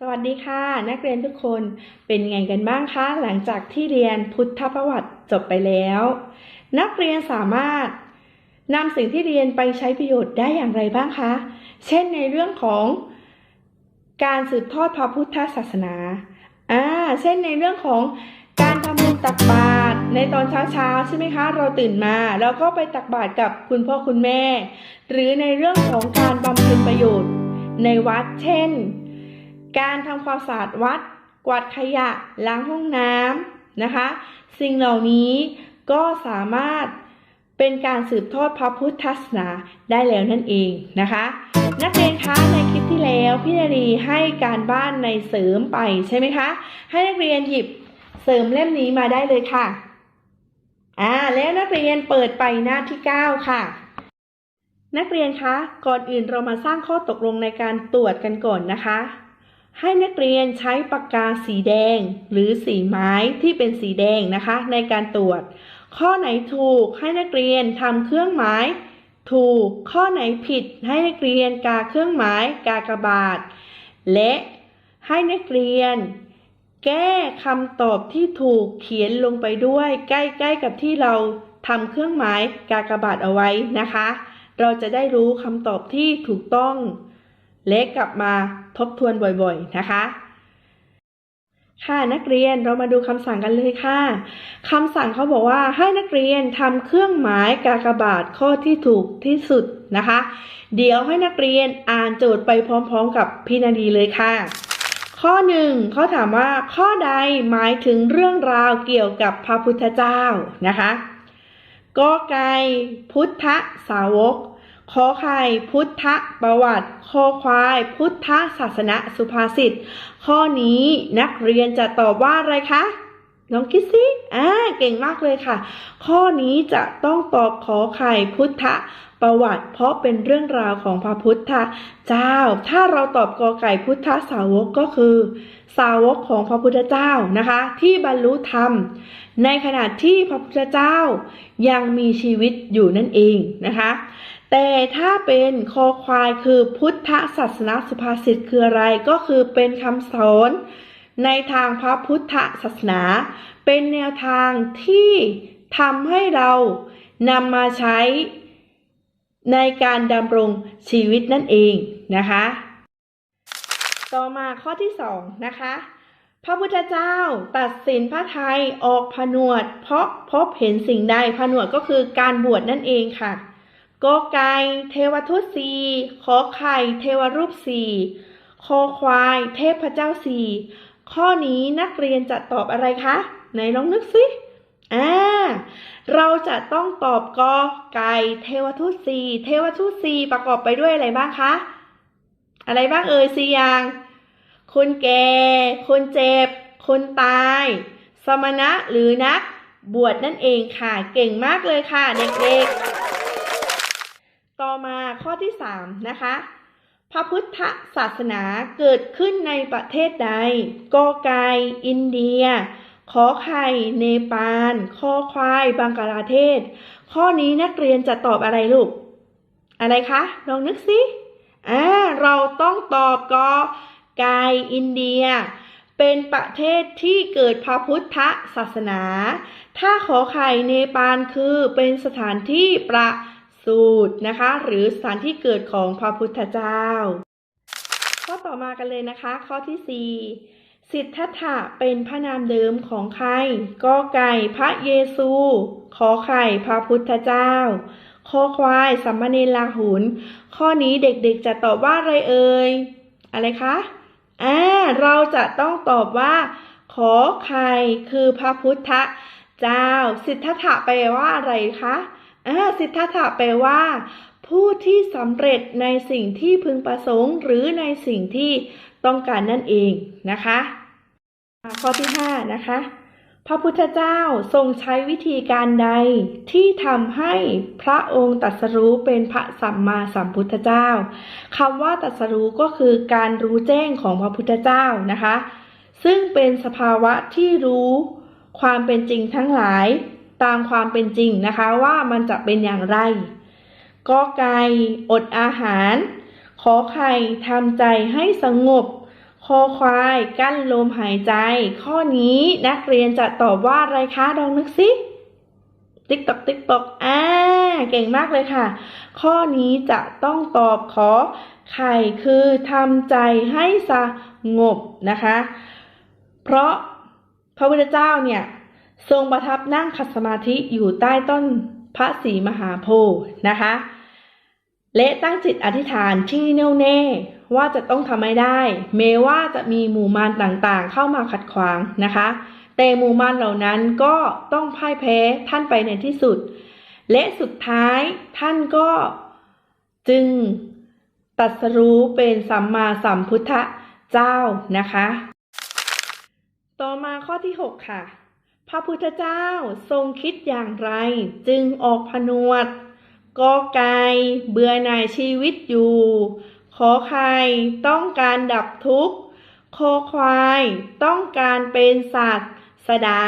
สวัสดีค่ะ นักเรียนทุกคนเป็นไงกันบ้างคะหลังจากที่เรียนพุทธประวัติจบไปแล้ว นักเรียนสามารถนำสิ่งที่เรียนไปใช้ประโยชน์ได้อย่างไรบ้างคะ เช่นในเรื่องของการสืบทอดพระพุทธศาสนาอ่าเช่นในเรื่องของการทำบุญตักบาตรในตอนเช้าๆใช่ไหมคะ เราตื่นมาแล้วก็ไปตักบาตรกับคุณพ่อคุณแม่ หรือในเรื่องของการบำเพ็ญประโยชน์ ในวัดเช่น การทำความสะอาดวัด กวาดขยะ ล้างห้องน้ำนะคะ สิ่งเหล่านี้ก็สามารถเป็นการสืบทอดพระพุทธศาสนาได้แล้วนั่นเองนะคะ นักเรียนคะในคลิปที่แล้วพี่นารีให้การบ้านในเสริมไปใช่ไหมคะ ให้นักเรียนหยิบเสริมเล่มนี้มาได้เลยค่ะอ่าแล้วนักเรียนเปิดไปหน้าที่ 9 ค่ะ นักเรียนคะ ก่อนอื่นเรามาสร้างข้อตกลงในการตรวจกันก่อนนะคะ ให้นักเรียนใช้ปากกาสีแดง หรือสีไม้ที่เป็นสีแดงนะคะ ในการตรวจ ข้อไหนถูกให้นักเรียนทำเครื่องหมาย ถูกข้อไหนผิด ให้นักเรียนกาเครื่องหมายกากระบาทและให้นักเรียน แก้คำตอบที่ถูกเขียนลงไปด้วย ใกล้ ๆ กับที่เราทำเครื่องหมายกากระบาทเอาไว้นะคะ เราจะได้รู้คำตอบที่ถูกต้อง และกลับมาทบทวนบ่อยๆ นะคะค่ะนักเรียนเรามาดูคำสั่งกันเลยค่ะคำสั่งเขาบอกว่าให้นักเรียนทำเครื่องหมายกากบาทข้อที่ถูกที่สุดนะคะ เดี๋ยวให้นักเรียนอ่านโจทย์ไปพร้อมๆ กับพี่นาดีเลยค่ะ ข้อหนึ่งเขาถามว่าข้อใดหมายถึงเรื่องราวเกี่ยวกับพระพุทธเจ้านะคะกอไก่พุทธสาวก ขอไข่พุทธประวัติคอควาย พุทธศาสนสุภาษิต ข้อนี้นักเรียนจะตอบว่าอะไรคะลองคิดสิอ่าเก่งมากเลยค่ะ ข้อนี้จะต้องตอบขอไข่พุทธประวัติ เพราะเป็นเรื่องราวของพระพุทธเจ้า ถ้าเราตอบกอไก่พุทธสาวกก็คือ สาวกของพระพุทธเจ้านะคะ ที่บรรลุธรรม ในขณะที่พระพุทธเจ้ายังมีชีวิตอยู่นั่นเองนะคะ แต่ถ้าเป็นคอควายคือพุทธศาสนาสุภาษิตคืออะไรก็คือเป็นคำสอนในทางพระพุทธศาสนา เป็นแนวทางที่ทำให้เรานำมาใช้ในการดำรงชีวิตนั่นเองนะคะ ต่อมาข้อที่สองนะคะ พระพุทธเจ้าตัดสินพระไทยออกผนวด เพราะพบเห็นสิ่งใดผนวดก็คือการบวชนั่นเองค่ะ กอไก่เทวทูตสี่ขอไข่เทวรูปสี่คอควายเทพเจ้าสี่ข้อนี้นักเรียนจะตอบอะไรคะ ไหนลองนึกสิอ่าเราจะต้องตอบกอไก่เทวทูตสี่เทวทูตสี่ประกอบไปด้วยอะไรบ้างคะ อะไรบ้างเอ่ยสี่อย่าง คนแก่ คนเจ็บ คนตาย สมณะหรือนัก บวชนั่นเองค่ะ เก่งมากเลยค่ะเด็กๆ ต่อมาข้อที่ 3 นะคะ พระพุทธศาสนาเกิดขึ้นในประเทศใดกอไก่อินเดีย ขอไข่เนปาลคอควายบังกลาเทศ ข้อนี้นักเรียนจะตอบอะไรลูก อะไรคะ ลองนึกสิอ่าเราต้องตอบกอไกายอินเดีย เป็นประเทศที่เกิดพระพุทธศาสนา ถ้าขอไข่เนปาลคือเป็นสถานที่ประ สูตรนะคะ หรือสถานที่เกิดของพระพุทธเจ้า ข้อต่อมากันเลยนะคะ ข้อที่ 4 สิทธัตถะเป็นพระนามเดิมของใครกอไก่พระเยซู ขอไข่พระพุทธเจ้าคอควายสัมมาเนลาหุน ข้อนี้เด็กๆจะตอบว่าอะไรเอ่ยอะไรคะอ่าเราจะต้องตอบว่า ขอไข่คือพระพุทธเจ้า สิทธัตถะแปลว่าอะไรคะ สิทธัตถะแปลว่า ผู้ที่สำเร็จในสิ่งที่พึงประสงค์ หรือในสิ่งที่ต้องการนั่นเองนะคะข้อที่5นะคะพระพุทธเจ้าทรงใช้วิธีการใดที่ทำให้พระองค์ตรัสรู้เป็นพระสัมมาสัมพุทธเจ้าคำว่าตรัสรู้ก็คือการรู้แจ้งของพระพุทธเจ้านะคะ ซึ่งเป็นสภาวะที่รู้ความเป็นจริงทั้งหลาย ตามความเป็นจริงนะคะว่ามันจะเป็นอย่างไรกอไก่อดอาหาร ขอไข่ทำใจให้สงบ คอควายกั้นลมหายใจ ข้อนี้นักเรียนจะตอบว่าอะไรคะลองนึกสิติ๊กตอกติ๊กตอกอ่าเก่งมากเลยค่ะ ข้อนี้จะต้องตอบขอไข่คือทำใจให้สงบนะคะ เพราะพระพุทธเจ้าเนี่ย ทรงประทับนั่งขัดสมาธิอยู่ใต้ต้นพระศรีมหาโพธิ์นะคะ และตั้งจิตอธิษฐานที่แน่วแน่ว่าจะต้องทำให้ได้แม้ว่าจะมีหมู่มารต่างๆ เข้ามาขัดขวางนะคะ แต่หมู่มารเหล่านั้นก็ต้องพ่ายแพ้ท่านไปในที่สุด และสุดท้ายท่านก็จึงตรัสรู้เป็นสัมมาสัมพุทธเจ้านะคะ ต่อมาข้อที่ 6 ค่ะ ระพุทธเจ้าทรงคิดอย่างไร จึงออกผนวดกอไก่เบื่อหน่ายชีวิตอยู่ ขอไข่ต้องการดับทุกข์คอควายต้องการเป็นสัตว์ สดา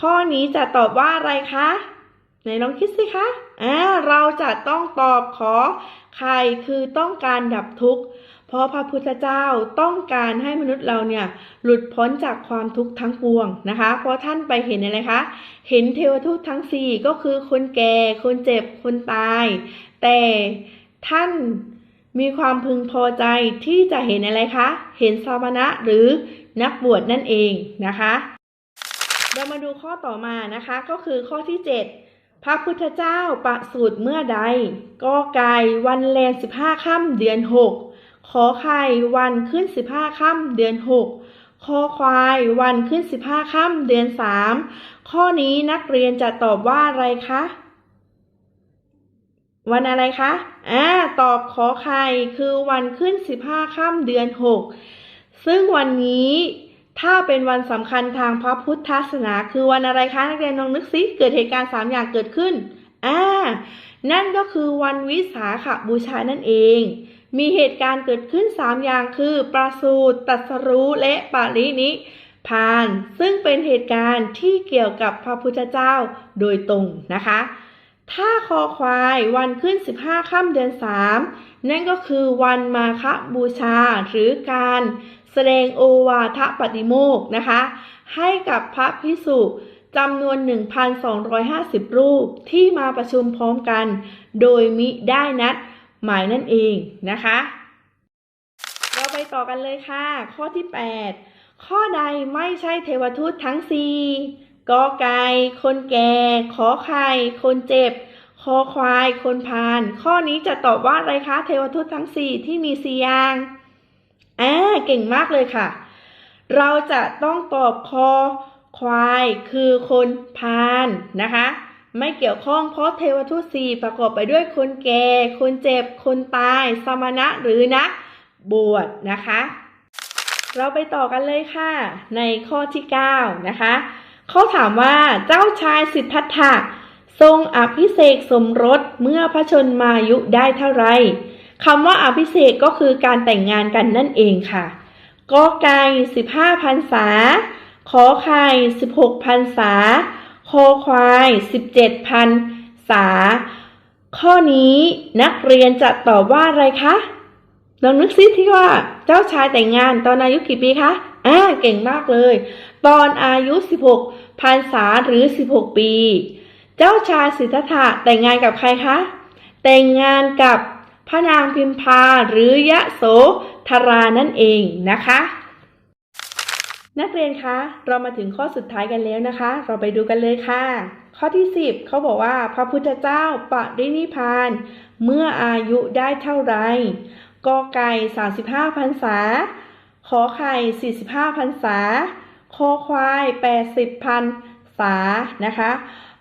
ข้อนี้จะตอบว่าอะไรคะไหนลองคิดสิคะอ่าเราจะต้องตอบขอไข่คือต้องการดับทุกข์ เพราะพระพุทธเจ้าต้องการให้มนุษย์เราเนี่ยหลุดพ้นจากความทุกข์ทั้งปวงนะคะ เพราะท่านไปเห็นอะไรคะ เห็นเทวทูตทั้งสี่ก็คือคนแก่ คนเจ็บ คนตาย แต่ท่านมีความพึงพอใจที่จะเห็นอะไรคะ เห็นสามณะหรือนักบวชนั่นเองนะคะ เรามาดูข้อต่อมานะคะ ก็คือข้อที่ 7 พระพุทธเจ้าประสูติเมื่อใด ก็ไก่วันแรมสิบห้าค่ำเดือน 6 ขอไข่วันขึ้นสิบห้าค่ำเดือน6คอควายวันขึ้นสิบห้าค่ำเดือน3ข้อนี้นักเรียนจะตอบว่าอะไรคะวันอะไรคะอ่าตอบขอไข่คือวันขึ้น15ค่ำเดือน6ซึ่งวันนี้ถ้าเป็นวันสำคัญทางพระพุทธศาสนาคือวันอะไรคะนักเรียนลองนึกซิเกิดเหตุการณ์3อย่างเกิดขึ้นอ่านั่นก็คือวันวิสาขบูชานั่นเอง มีเหตุการณ์เกิดขึ้น 3 อย่างคือ ประสูติ ตัสรู้และปารินิพาน ซึ่งเป็นเหตุการณ์ที่เกี่ยวกับพระพุทธเจ้าโดยตรงนะคะ ถ้าคอควายวันขึ้น 15ค่ำเดือน 3 นั่นก็คือวันมาฆบูชาหรือการแสดงโอวาทปฏิโมกนะคะ ให้กับพระพิสุจำนวน 1,250 รูปที่มาประชุมพร้อมกัน โดยมิได้นัด หมายนั่นเองนะคะ เราไปต่อกันเลยค่ะ ข้อที่ 8 ข้อใดไม่ใช่เทวทูตทั้ง 4กอไก่คนแก่ขอไข่คนเจ็บคอควายคนพาน ข้อนี้จะตอบว่าอะไรคะเทวทูตทั้ง 4 ที่มีสี่อย่างอ่าเก่งมากเลยค่ะ เราจะต้องตอบคอควายคือคนพานนะคะ ไม่เกี่ยวข้องเพราะเทวทูตสี่ประกอบไปด้วยคนแก่ คนเจ็บ คนตาย สมณะหรือนักบวชนะคะ เราไปต่อกันเลยค่ะ ในข้อที่ 9 นะคะเขาถามว่าเจ้าชายสิทธัตถะทรงอภิเษกสมรสเมื่อพระชนมายุได้เท่าไรคำว่าอภิเษกก็คือการแต่งงานกันนั่นเองค่ะกอไก่15พรรษาขอไข่16พรรษา คอควาย17พรรษา ข้อนี้นักเรียนจะตอบว่าอะไรคะ ลองนึกซิที่ว่าเจ้าชายแต่งงานตอนอายุกี่ปีคะ อ่า เก่งมากเลย ตอนอายุ 16พรรษาหรือ 16 ปี เจ้าชายสิทธัตถะแต่งงานกับใครคะ แต่งงานกับพระนางพิมพาหรือยะโสธรานั่นเองนะคะ นักเรียนคะ เรามาถึงข้อสุดท้ายกันแล้วนะคะ เราไปดูกันเลยค่ะ ข้อที่ 10 เขาบอกว่าพระพุทธเจ้าปรินิพาน เมื่ออายุได้เท่าไหรกอไก่ 35พรรษา ขอไข่ 45พรรษา คอควาย 80พรรษานะคะ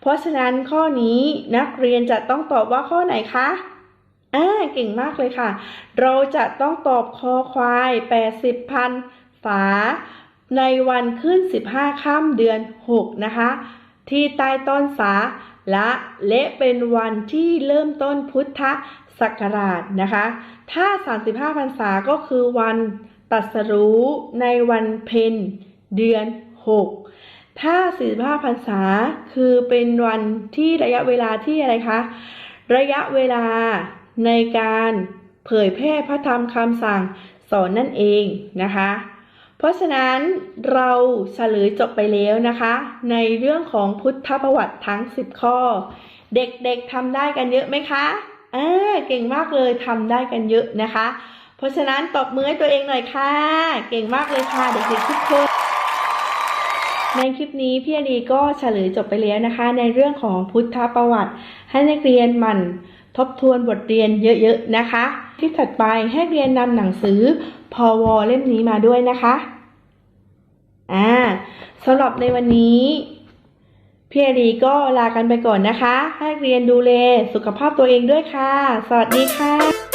เพราะฉะนั้นข้อนี้นักเรียนจะต้องตอบว่าข้อไหนคะอ่าเก่งมากเลยค่ะ เราจะต้องตอบคอควาย 80พันฝา ในวันขึ้น 15 ค่ำเดือน 6 นะคะ ที่ใต้ต้นสาและและเป็นวันที่เริ่มต้นพุทธศักราชนะคะ ถ้า 35พรรษาก็คือวันตัสรู้ในวันเพ็ญเดือน 6 ถ้า 45พรรษาคือเป็นวันที่ระยะเวลาที่อะไรคะ ระยะเวลาในการเผยแพร่พระธรรมคำสั่งสอนนั่นเองนะคะ เพราะฉะนั้นเราเฉลยจบไปแล้วนะคะ ในเรื่องของพุทธประวัติทั้ง 10 ข้อ เด็กๆทำได้กันเยอะไหมคะเออเก่งมากเลยทำได้กันเยอะนะคะ เพราะฉะนั้นตบมือให้ตัวเองหน่อยค่ะ เก่งมากเลยค่ะ เด็กๆทุกคนในคลิปนี้พี่อดีก็เฉลยจบไปแล้วนะคะ ในเรื่องของพุทธประวัติ ให้นักเรียนหมั่น ทบทวนบทเรียนเยอะๆนะคะที่ถัดไปให้เรียนนำหนังสือพอวเล่มนี้มาด้วยนะคะอ่าสำหรับในวันนี้พี่อรีก็ลากันไปก่อนนะคะ ให้เรียนดูแลสุขภาพตัวเองด้วยค่ะ สวัสดีค่ะ